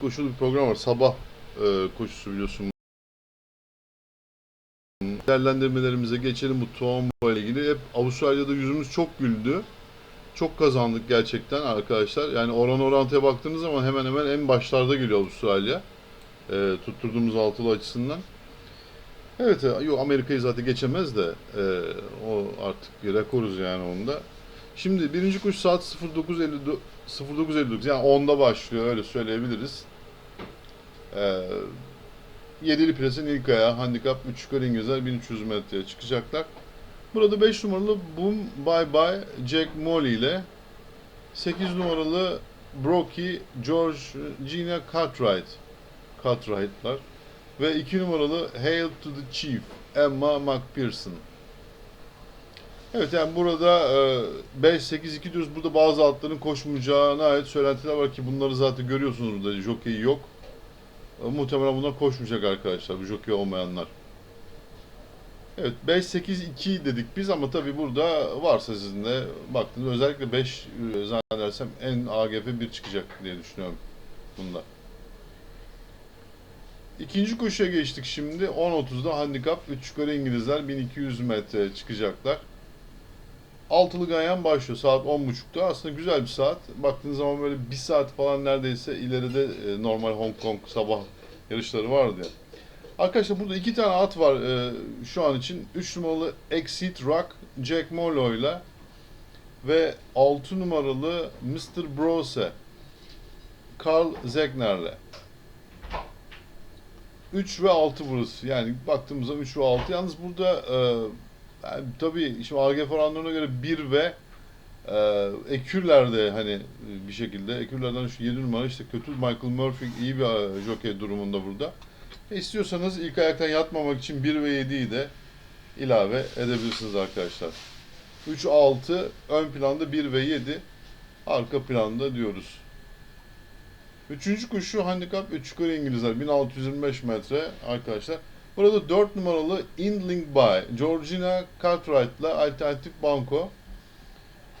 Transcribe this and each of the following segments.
koşulu bir program var. Sabah e, koşusu biliyorsun. Değerlendirmelerimize geçelim bu Tuambo ile ilgili. Hep Avustralya'da yüzümüz çok güldü. Çok kazandık gerçekten arkadaşlar. Yani oran orantıya baktığınız zaman hemen hemen en başlarda geliyor Avustralya. E, tutturduğumuz altılı açısından. Evet, e, yok Amerika'yı zaten geçemez de e, o artık rekoruz yani onda. Şimdi birinci kuş saat 09.59 09.59 yani 10'da başlıyor öyle söyleyebiliriz. Ee, yedili presin ilk ayağı handikap 3 yukarı İngilizler 1300 metreye çıkacaklar. Burada 5 numaralı Boom Bye Bye Jack Molly ile 8 numaralı Brocky George Gina Cartwright Cartwright'lar ve 2 numaralı Hail to the Chief Emma McPherson. Evet yani burada e, 5-8-2 diyoruz. Burada bazı atların koşmayacağına ait söylentiler var ki bunları zaten görüyorsunuz burada. Jockey yok. Muhtemelen bunlar koşmayacak arkadaşlar. Bu jockey olmayanlar. Evet 5-8-2 dedik biz ama tabi burada varsa sizin de baktığınız özellikle 5 e, zannedersem en AGF 1 çıkacak diye düşünüyorum bunda. İkinci koşuya geçtik şimdi. 10.30'da handikap 3 yukarı İngilizler 1200 metre çıkacaklar. Altılı ganyan başlıyor saat 10.30'da. Aslında güzel bir saat. Baktığınız zaman böyle bir saat falan neredeyse ileride e, normal Hong Kong sabah yarışları vardı ya. Arkadaşlar burada iki tane at var e, şu an için. 3 numaralı Exit Rock Jack Molo ile ve 6 numaralı Mr. Brose Carl Zegner'le. 3 ve 6 burası. Yani baktığımızda 3 ve 6. Yalnız burada e, yani tabii şimdi AGF oranlarına göre 1 ve e, ekürler de hani e, bir şekilde ekürlerden şu 7 numara işte kötü Michael Murphy iyi bir e, jockey durumunda burada. E, istiyorsanız ilk ayaktan yatmamak için 1 ve 7'yi de ilave edebilirsiniz arkadaşlar. 3 6 ön planda 1 ve 7 arka planda diyoruz. Üçüncü kuşu handikap 3 yukarı İngilizler 1625 metre arkadaşlar. Burada 4 numaralı Indling Bay Georgina Cartwright'la alternatif banko.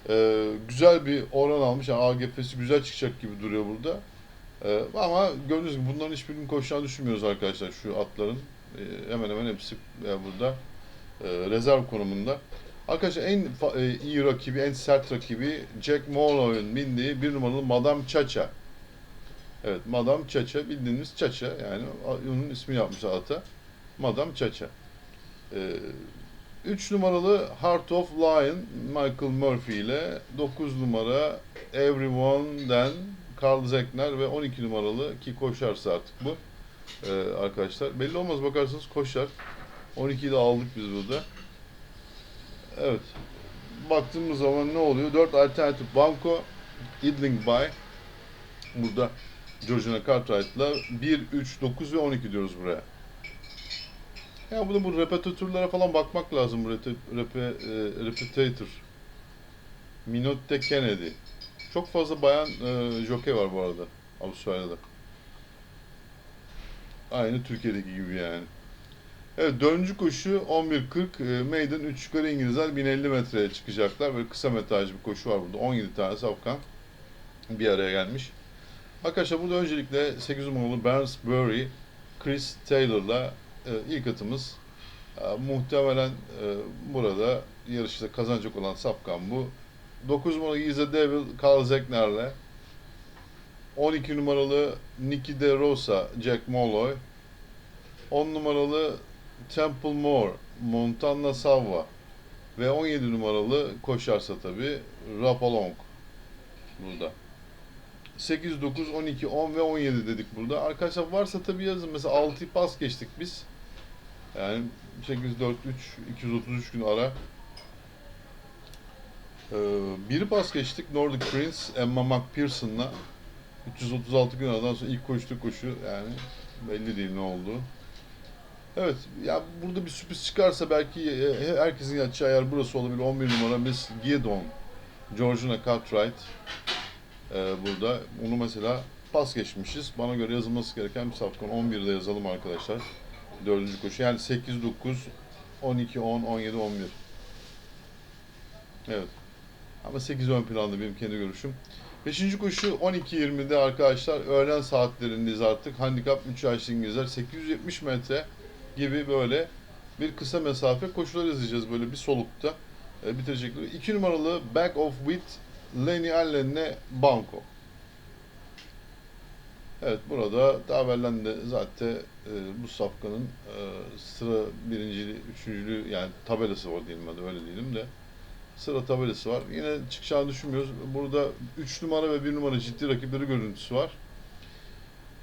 Ee, güzel bir oran almış. Yani AGF'si güzel çıkacak gibi duruyor burada. Ee, ama gördüğünüz gibi bunların hiçbirinin koşacağını düşünmüyoruz arkadaşlar şu atların. Ee, hemen hemen hepsi e, burada e, rezerv konumunda. Arkadaşlar en e, iyi rakibi, en sert rakibi Jack Molloy'un bindiği bir numaralı Madame Chacha. Evet, Madame Chacha bildiğiniz Chacha yani onun ismi yapmış ata. Madame Chacha. 3 numaralı Heart of Lion Michael Murphy ile 9 numara Everyone'den Carl Zegner ve 12 numaralı ki koşarsa artık bu ee, arkadaşlar. Belli olmaz bakarsanız koşar. 12'yi de aldık biz burada. Evet. Baktığımız zaman ne oluyor? 4 alternatif banko Idling Bay burada Georgina Cartwright'la 1, 3, 9 ve 12 diyoruz buraya. Ya bunu bu repetatörlere falan bakmak lazım. Rete, repe, e, repetator. Minotte Kennedy. Çok fazla bayan e, jockey var bu arada Avustralya'da. Aynı Türkiye'deki gibi yani. Evet dördüncü koşu 11.40 e, Maiden 3 yukarı İngilizler 1050 metreye çıkacaklar. Böyle kısa metraj bir koşu var burada. 17 tane safkan bir araya gelmiş. Arkadaşlar burada öncelikle 8 numaralı Barnesbury Chris Taylor'la e, ilk atımız. E, muhtemelen e, burada yarışta kazanacak olan safkan bu. 9 numaralı Giza Devil Carl Zegner'le 12 numaralı Nicky De Rosa Jack Molloy 10 numaralı Temple Moore Montana Savva ve 17 numaralı koşarsa tabi Rapalong burada. 8, 9, 12, 10 ve 17 dedik burada. Arkadaşlar varsa tabi yazın. Mesela 6'yı pas geçtik biz. Yani 8, 4, 3, 233 gün ara. Ee, biri pas geçtik. Nordic Prince, Emma McPherson'la. 336 gün aradan sonra ilk koştu koşu yani belli değil ne oldu. Evet ya burada bir sürpriz çıkarsa belki e, herkesin yatacağı yer burası olabilir. 11 numara Miss Giedon. Georgina Cartwright ee, burada. Onu mesela pas geçmişiz. Bana göre yazılması gereken bir safkan. 11'de yazalım arkadaşlar. Dördüncü koşu. Yani 8, 9, 12, 10, 17, 11. Evet. Ama 8 ön planda benim kendi görüşüm. Beşinci koşu 12.20'de arkadaşlar. Öğlen saatlerindeyiz artık. Handikap 3 yaşlı İngilizler 870 metre gibi böyle bir kısa mesafe koşular izleyeceğiz böyle bir solukta e, bitirecekler. 2 numaralı Back of Wit Lenny Allen'le Banco. Evet burada evvelden de zaten e, bu safkanın e, sıra birinciliği, üçüncülüğü yani tabelası var diyelim hadi öyle diyelim de sıra tabelası var. Yine çıkacağını düşünmüyoruz. Burada 3 numara ve 1 numara ciddi rakipleri görüntüsü var.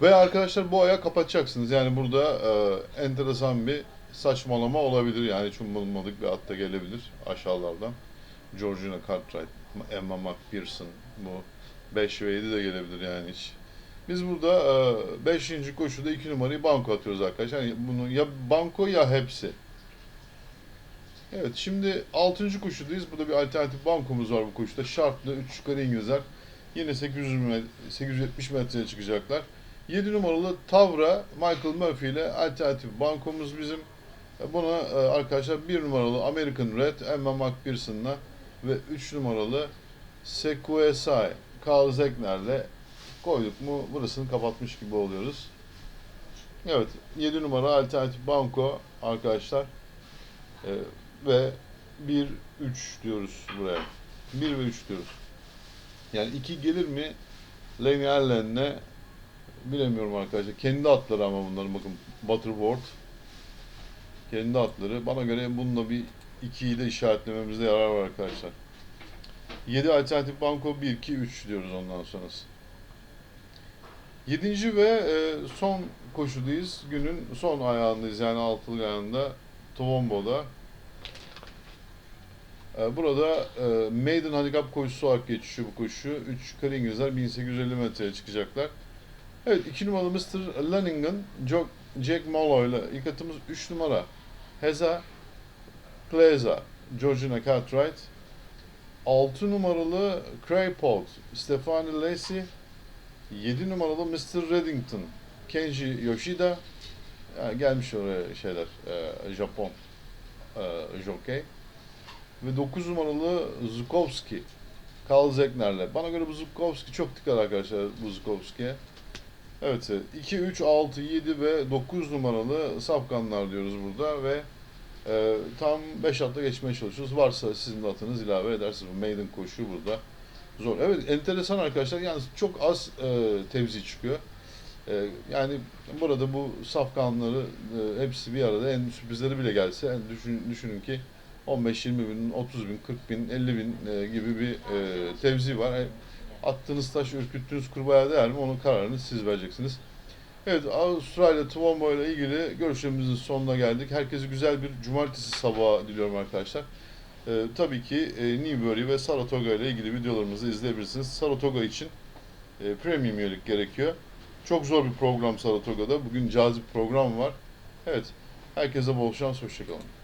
Ve arkadaşlar bu aya kapatacaksınız. Yani burada e, enteresan bir saçmalama olabilir. Yani hiç umulmadık bir at da gelebilir aşağılardan. Georgina Cartwright, Emma McPherson, bu 5 ve 7 de gelebilir yani hiç. Biz burada 5. koşuda 2 numarayı banko atıyoruz arkadaşlar. Yani bunu ya banko ya hepsi. Evet şimdi 6. koşudayız. Burada bir alternatif bankomuz var bu koşuda. Şartlı 3 yukarı İngilizler. Yine 800 met- 870 metreye çıkacaklar. 7 numaralı Tavra Michael Murphy ile alternatif bankomuz bizim. Buna e, arkadaşlar 1 numaralı American Red Emma McPherson'la ve 3 numaralı Sequesai Carl Zegner'le koyduk mu burasını kapatmış gibi oluyoruz. Evet 7 numara alternatif banko arkadaşlar. Ee, ve 1 3 diyoruz buraya. 1 ve 3 diyoruz. Yani 2 gelir mi Lenny Allen'le bilemiyorum arkadaşlar. Kendi atları ama bunların bakın Butterworth kendi atları. Bana göre bununla bir 2'yi de işaretlememizde yarar var arkadaşlar. 7 alternatif banko 1 2 3 diyoruz ondan sonrası. Yedinci ve e, son koşudayız. Günün son ayağındayız yani altılı ayağında Tuvombo'da. E, burada e, Maiden Handicap koşusu olarak geçiyor bu koşu. 3 yukarı İngilizler 1850 metreye çıkacaklar. Evet 2 numaralı Mr. Lanningham, Jo- Jack Molloy ile ilk atımız 3 numara. Heza Plaza, Georgina Cartwright. 6 numaralı Craypot, Stephanie Lacey. 7 numaralı Mr. Reddington, Kenji Yoshida. Yani gelmiş oraya şeyler, e, Japon e, jockey. Ve 9 numaralı Zukowski, Karl Zegner'le. Bana göre bu Zukowski çok dikkat arkadaşlar bu Zukowski'ye. Evet, 2, 3, 6, 7 ve 9 numaralı safkanlar diyoruz burada ve e, tam 5 atla geçmeye çalışıyoruz. Varsa sizin de atınız ilave edersiniz. Bu maiden koşu burada zor. Evet enteresan arkadaşlar. Yani çok az e, tevzi çıkıyor. E, yani burada bu safkanları e, hepsi bir arada en sürprizleri bile gelse yani düşün, düşünün ki 15-20 bin, 30 bin, 40 bin, 50 bin e, gibi bir e, tevzi var. E, attığınız taş, ürküttüğünüz kurbağaya değer mi? Onun kararını siz vereceksiniz. Evet, Avustralya Tuvombo ile ilgili görüşlerimizin sonuna geldik. Herkese güzel bir cumartesi sabahı diliyorum arkadaşlar. Ee, tabii ki e, Newbury ve Saratoga ile ilgili videolarımızı izleyebilirsiniz. Saratoga için e, premium üyelik gerekiyor. Çok zor bir program Saratoga'da. Bugün cazip program var. Evet, herkese bol şans, hoşçakalın.